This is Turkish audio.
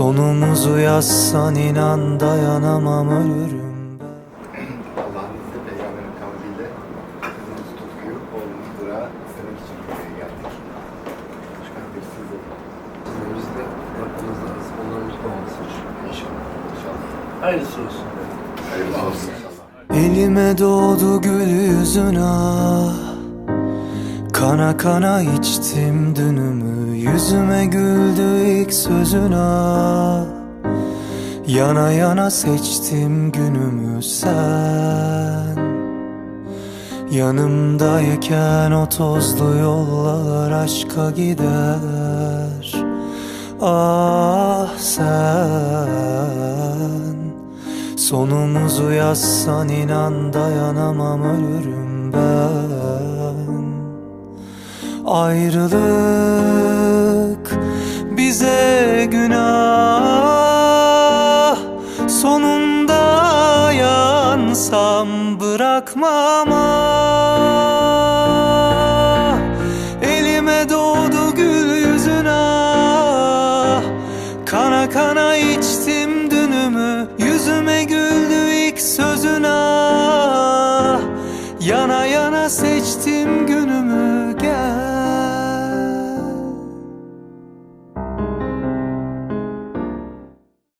Sonumuzu yazsan inan dayanamam ölürüm ben Allah'ın izniyle peygamberin kavliyle kızımız Tutku'yu oğlumuz Burak'a istemek için buraya geldik. Başkan Bey siz de biz de mutlu olması için. İnşallah. İnşallah. Hayırlısı olsun. Hayırlı olsun. Elime doğdu gül yüzün ah Kana kana içtim dünümü Yüzüme güldü ilk sözün ah Yana yana seçtim günümü sen. Yanımdayken o tozlu yollar aşka gider. Ah sen. Sonumuzu yazsan inan dayanamam ölürüm ben Ayrılık bize günah. Sonunda yansam bırakmam ah. Elime doğdu gül yüzün ah Kana kana içtim dünümü Yüzüme güldü ilk sözün ah Yana yana seçtim